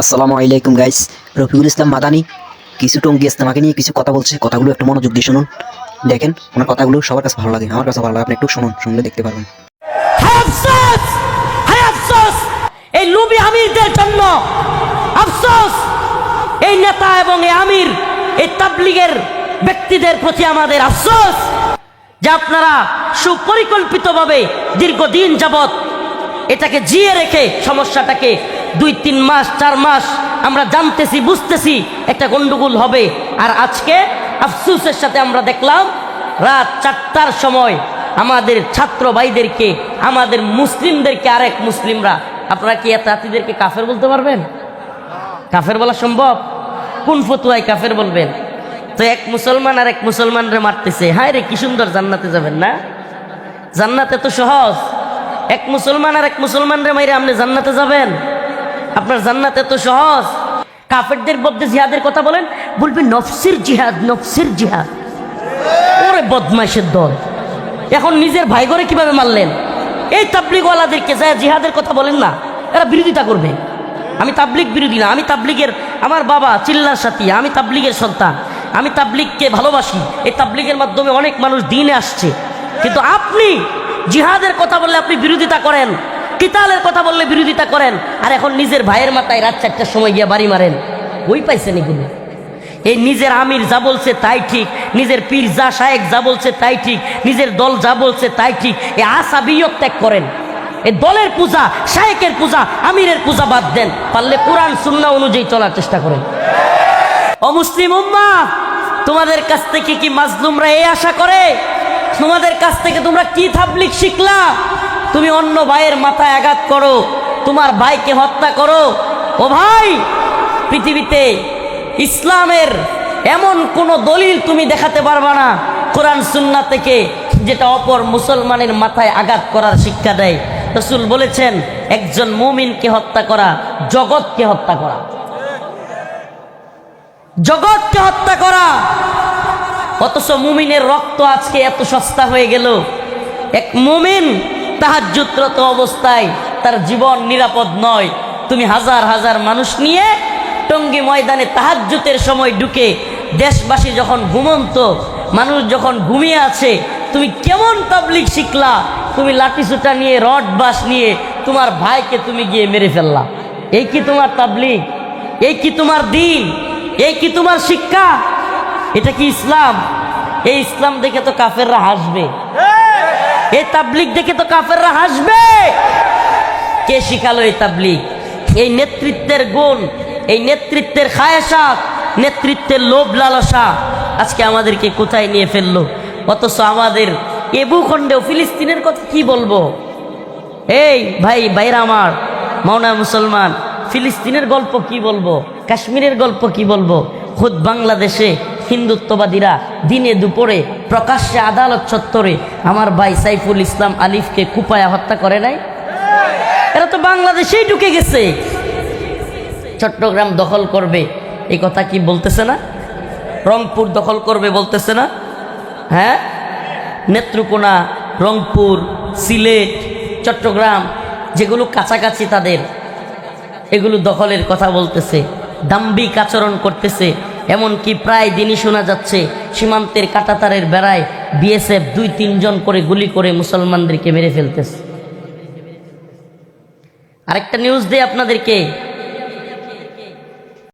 আসসালামু আলাইকুম গাইস রফিকুল ইসলাম মাদানি, কিছু টঙ্গি ইসলামাকে নিয়ে কিছু কথা বলছে, কথাগুলো একটু মনোযোগ দিয়ে শুনুন। দেখেন, ওনার কথাগুলো সবার কাছে ভালো লাগে, আমার কাছে ভালো লাগে, আপনি একটু শুনুন, শুনলে দেখতে পারবেন। এই লুবি আমিরদের জন্য আফসোস! এই নেতা এবং এই আমির, এই তাবলিগের ব্যক্তিদের প্রতি আমাদের আফসোস যে আপনারা সুপরিকল্পিতভাবে দীর্ঘদিন যাবৎ এটাকে জিয়ে রেখে সমস্যাটাকে দুই, তিন মাস, চার মাস আমরা জানতেছি, বুঝতেছি একটা গন্ডগোল হবে। আর আজকে আফসুসের সাথে আমরা দেখলাম, রাত চারটার সময় আমাদের ছাত্র ভাইদেরকে, আমাদের মুসলিমদেরকে আরেক মুসলিমরা, আপনারা কি এত জাতিদেরকে কাফের বলতে পারবেন? কাফের বলা সম্ভব? কোন ফতুয়ায় কাফের বলবেন? তো এক মুসলমান আর এক মুসলমানরে মারতেছে। হায় রে কি সুন্দর জান্নাতে যাবেন না? জান্নাতে তো সহজ। এক মুসলমান আর এক মুসলমানরে মাইরে আপনি জান্নাতে যাবেন? আপনার জান্নাত এত সহজ। কাফেরদের মধ্যে জিহাদের কথা বলেন বলবেন নফসির জিহাদ নফসির জিহাদ। ওরে বদমাইশের দল। এখন নিজের ভাই করে কীভাবে মারলেন? এই তাবলিগওয়ালাদেরকে যায় জিহাদের কথা বলেন না, এরা বিরোধিতা করবে। আমি তাবলিগ বিরোধী না, আমি তাবলিগের আমার বাবা চিল্লার সাথী, আমি তাবলিগের সন্তান। আমি তাবলিগকে ভালোবাসি। এই তাবলিগের মাধ্যমে অনেক মানুষ দিনে আসছে। কিন্তু আপনি জিহাদের কথা বললে আপনি বিরোধিতা করেন। কিতালের কথা বললে বিরোধিতা করেন, আর এখন নিজের ভাইয়ের মাথায় রাত চারটার সময় গিয়ে বাড়ি মারেন। ওই পাইছেন এগুলো। এই নিজের আমির যা বলছে তাই ঠিক, নিজের পীর যা শায়েক যা বলছে তাই ঠিক, নিজের দল যা বলছে তাই ঠিক এই আসাবিয়ত ত্যাগ করেন। এই দলের পূজা, শায়েকের পূজা, আমিরের পূজা বাদ দেন। পারলে কোরআন সুন্না অনুযায়ী চলার চেষ্টা করেন। অমুসলিম উম্মা, তোমাদের কাছ থেকে কি মাজলুমরা এই আশা করে? তোমাদের কাছ থেকে তোমরা কি থাবলিক শিখলা? তুমি অন্য ভাইয়ের মাথায় আঘাত করো, তোমার ভাইকে হত্যা করো। ও ভাই, পৃথিবীতে ইসলামের এমন কোনো দলিল তুমি দেখাতে পারবা না, কোরআন সুন্না থেকে, যেটা অপর মুসলমানের মাথায় আঘাত করার শিক্ষা দেয়। রসুল বলেছেন, একজন মুমিনকে হত্যা করা, জগৎকে হত্যা করা। জগৎকে হত্যা করা। অথচ মুমিনের রক্ত আজকে এত সস্তা হয়ে গেল। এক মুমিন তাহাজ্জুত্রত অবস্থায় তার জীবন নিরাপদ নয়। তুমি হাজার হাজার মানুষ নিয়ে টঙ্গী ময়দানে তাহাজ্জুতের সময় ঢুকে দেশবাসী যখন ঘুমন্ত, মানুষ যখন ঘুমিয়ে আছে, তুমি কেমন তাবলিক শিখলা? তুমি লাঠিসুটা নিয়ে, রড বাস নিয়ে তোমার ভাইকে তুমি গিয়ে মেরে ফেললা। এই কি তোমার তাবলিক এই কি তোমার দিন? এই কি তোমার শিক্ষা? এটা কি ইসলাম? এই ইসলাম দেখে তো কাফেররা হাসবে। এই তাবলিক দেখে তো কাফেররা হাসবে। কে শিখালো এই তাবলিক এই নেতৃত্বের গুণ, এই নেতৃত্বের খায়াসাত নেতৃত্বের লোভ লালসা আজকে আমাদেরকে কোথায় নিয়ে ফেলল? অথচ আমাদের এ ভূখণ্ডেও ফিলিস্তিনের কথা কি বলব? এই ভাই, ভাইরা আমার, মাওনা মুসলমান, ফিলিস্তিনের গল্প কি বলব? কাশ্মীরের গল্প কি বলব? খুদ বাংলাদেশে হিন্দুত্ববাদীরা দিনে দুপুরে প্রকাশ্যে আদালত চত্বরে আমার ভাই সাইফুল ইসলাম আলিফকে কুপায়া হত্যা করে নাই? এরা তো বাংলাদেশেই ঢুকে গেছে। চট্টগ্রাম দখল করবে এই কথা কি বলতেছে না? রংপুর দখল করবে বলতেছে না? হ্যাঁ? নেত্রকোনা, রংপুর, সিলেট, চট্টগ্রাম, যেগুলো কাছাকাছি তাদের, এগুলো দখলের কথা বলতেছে দাম্বিক আচরণ করতেছে এমনকি প্রায় দিনই শোনা যাচ্ছে, সীমান্তের কাটাতারের বেড়ায় বিএসএফ দুই তিনজন করে গুলি করে মুসলমানদেরকে মেরে ফেলতেছে। আরেকটা নিউজ দিয়ে আপনাদেরকে